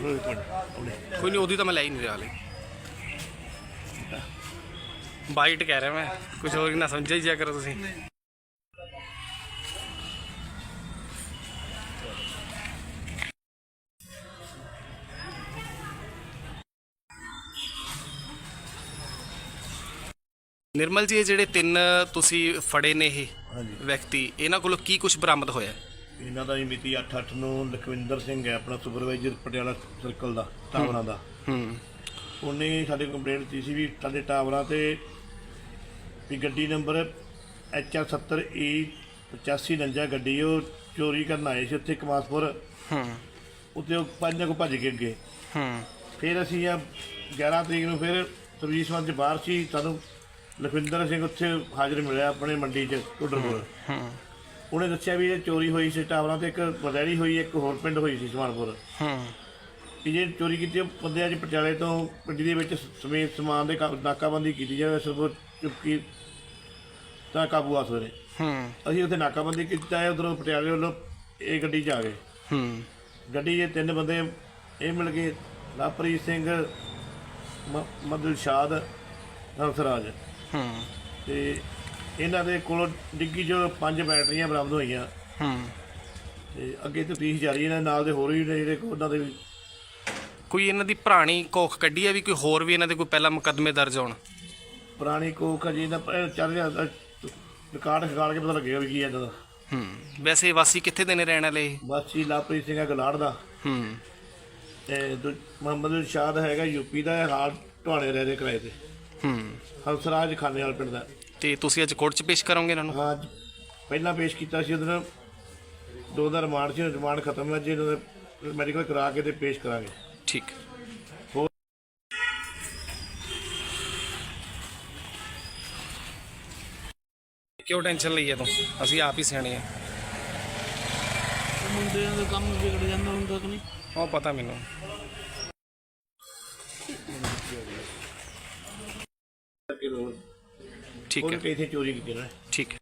ਕੋਈ ਨਹੀਂ, ਉਹਦੀ ਤਾਂ ਮੈਂ ਲੈ ਹੀ ਨਹੀਂ ਰਿਹਾ ਹਲੇ। ਬਾਈਟ ਕਹਿ ਰਿਹਾ ਮੈਂ ਕੁਝ ਹੋਰ ਨਾ ਸਮਝਿਆ ਹੀ ਜਾ ਕਰੋ ਤੁਸੀਂ। ਨਿਰਮਲ ਜੀ ਇਹ ਜਿਹੜੇ ਤਿੰਨ ਤੁਸੀਂ ਫੜੇ ਨੇ ਇਹ ਹਾਂਜੀ। ਵਿਅਕਤੀ ਇਹਨਾਂ ਕੋਲੋਂ ਕੀ ਕੁਝ ਬਰਾਮਦ ਹੋਇਆ? ਇਹਨਾਂ ਦਾ ਜੀ ਮਿਤੀ 8-8 ਨੂੰ ਲਖਵਿੰਦਰ ਸਿੰਘ ਹੈ ਆਪਣਾ ਸੁਪਰਵਾਈਜ਼ਰ ਪਟਿਆਲਾ ਸਰਕਲ ਦਾ ਟਾਵਰਾਂ ਦਾ। ਹੂੰ। ਉਹਨੇ ਸਾਡੇ ਕੰਪਲੇਂਟ ਦਿੱਤੀ ਸੀ ਵੀ ਸਾਡੇ ਟਾਵਰਾਂ ਤੇ ਵੀ ਗੱਡੀ ਨੰਬਰ HR70E 8549 ਗੱਡੀ ਉਹ ਚੋਰੀ ਕਰਨ ਆਏ ਸੀ ਉੱਥੇ ਕਮਾਸਪੁਰ ਹੂੰ। ਉੱਥੇ ਉਹ ਪੰਜ ਕੋ ਭੱਜ ਕੇ ਅੱਗੇ। ਹੂੰ। ਫਿਰ ਅਸੀਂ ਆ 11 ਤਰੀਕ ਨੂੰ ਫਿਰ ਸਰਵਿਸ ਚ ਬਾਹਰ ਸੀ ਸਾਨੂੰ ਲਖਵਿੰਦਰ ਸਿੰਘ ਉੱਥੇ ਹਾਜ਼ਰ ਮਿਲਿਆ ਆਪਣੇ ਮੰਡੀ ਚ ਟੁੱਡਰਪੁਰ ਹੂੰ। ਉਹਨੇ ਦੱਸਿਆ ਵੀ ਇਹ ਚੋਰੀ ਹੋਈ ਸੀ ਟਾਵਰਾਂ ਤੇ ਇੱਕ ਬਰੈਲੀ ਹੋਈ ਇੱਕ ਹੋਰ ਪਿੰਡ ਹੋਈ ਸੀ ਸੁਮਾਨਪੁਰ। ਹੂੰ। ਕਿ ਜੇ ਚੋਰੀ ਕੀਤੀ ਉਹ ਬੰਦੇ ਅੱਜ ਪਟਿਆਲੇ ਤੋਂ ਪਿੰਡੀ ਦੇ ਵਿੱਚ ਸਮੇਤ ਸਮਾਨ ਦੇ ਕਾ- ਨਾਕਾਬੰਦੀ ਕੀਤੀ ਜਾਵੇ ਸਿਰਫ ਚੁੱਕੀ ਤਾਂ ਕਾਬੂ ਆ ਸਵੇਰੇ। ਹੂੰ। ਅਸੀਂ ਉੱਥੇ ਨਾਕਾਬੰਦੀ ਕੀਤਾ ਹੈ ਉਧਰੋਂ ਪਟਿਆਲੇ ਵੱਲੋਂ ਇਹ ਗੱਡੀ 'ਚ ਆ ਗਏ। ਹੂੰ। ਗੱਡੀ 'ਚ ਤਿੰਨ ਬੰਦੇ ਇਹ ਮਿਲ ਗਏ ਲਵਪ੍ਰੀਤ ਸਿੰਘ ਮ- ਮਦਲ ਸ਼ਾਦ ਹੰਸਰਾਜ। ਹੂੰ। ਤੇ ਇਹਨਾਂ ਦੇ ਕੋਲੋਂ ਡਿੱਗੀ 'ਚੋਂ ਪੰਜ ਬੈਟਰੀਆਂ ਬਰਾਮਦ ਹੋਈਆਂ। ਹੂੰ। ਤੇ ਅੱਗੇ ਤਫਤੀਸ਼ ਜਾਰੀ ਹੈ ਇਹਨਾਂ ਨਾਲ ਦੇ ਹੋਰ ਵੀ ਨੇ ਜਿਹੜੇ ਉਹਨਾਂ ਦੇ ਵੀ ਕੋਈ ਇਹਨਾਂ ਦੀ ਪੁਰਾਣੀ ਕੋਖ ਕੱਢੀ ਹੈ ਵੀ ਕੋਈ ਹੋਰ ਵੀ ਇਹਨਾਂ ਦੇ ਕੋਈ ਪਹਿਲਾ ਮੁਕੱਦਮੇ ਦਰਜ ਹੋਣ? ਪੁਰਾਣੀ ਕੋਕ ਅਜੇ ਦਾ ਚੱਲ ਰਿਹਾ ਦਾ ਰਿਕਾਰਡ ਖਗਾਲ ਕੇ ਪਤਾ ਲੱਗੇਗਾ ਵੀ ਕੀ ਹੈ ਇਹਨਾਂ ਦਾ। ਹੂੰ। ਵੈਸੇ ਵਾਸੀ ਕਿੱਥੇ ਦੇ ਨੇ ਰਹਿਣ ਵਾਲੇ? ਬਾਸੀ ਲਾਪਰੀ ਸਿੰਘ ਗਲਾੜ ਦਾ। ਹੂੰ। ਤੇ ਦੂ- ਮੁਹੰਮਦ ਸ਼ਾਦ ਹੈਗਾ ਯੂਪੀ ਦਾ ਹਾਲ ਟਵਾਣੇ ਰਹਿ ਰਹੇ ਕਿਰਾਏ ਤੇ। ਹੂੰ। ਹੰਸਰਾਜ ਖਾਨੇ ਵਾਲ ਪਿੰਡ ਦਾ। ਤੇ ਤੁਸੀਂ ਅੱਜ ਕੋਰਟ 'ਚ ਪੇਸ਼ ਕਰੋਗੇ ਇਹਨਾਂ ਨੂੰ? ਹਾਂ ਅੱਜ ਪਹਿਲਾਂ ਪੇਸ਼ ਕੀਤਾ ਸੀ ਉਹਦੇ ਨਾਲ ਦੋ ਦਾ ਰਿਮਾਂਡ ਸੀ ਰਿਮਾਂਡ ਖਤਮ ਹੈ ਜੀ ਇਹਨਾਂ ਦਾ ਮੈਡੀਕਲ ਕਰਾ ਕੇ ਤੇ ਪੇਸ਼ ਕਰਾਂਗੇ। ਠੀਕ? ਕਿਉਂ ਟੈਨਸ਼ਨ ਲਈ ਹੈ ਤੂੰ? ਅਸੀਂ ਆਪ ਹੀ ਸਿਆਣੇ ਆ ਮੁੰਡਿਆਂ ਦਾ ਕੰਮ ਵਿਗੜ ਜਾਂਦਾ ਹੁੰਦਾ ਕਿ ਨਹੀਂ। ਉਹ ਪਤਾ ਮੈਨੂੰ। ਠੀਕ ਉਹਨੇ ਹੈ ਕਿਥੇ ਚੋਰੀ ਕੀਤੀ ਨਾ। ਠੀਕ ਹੈ।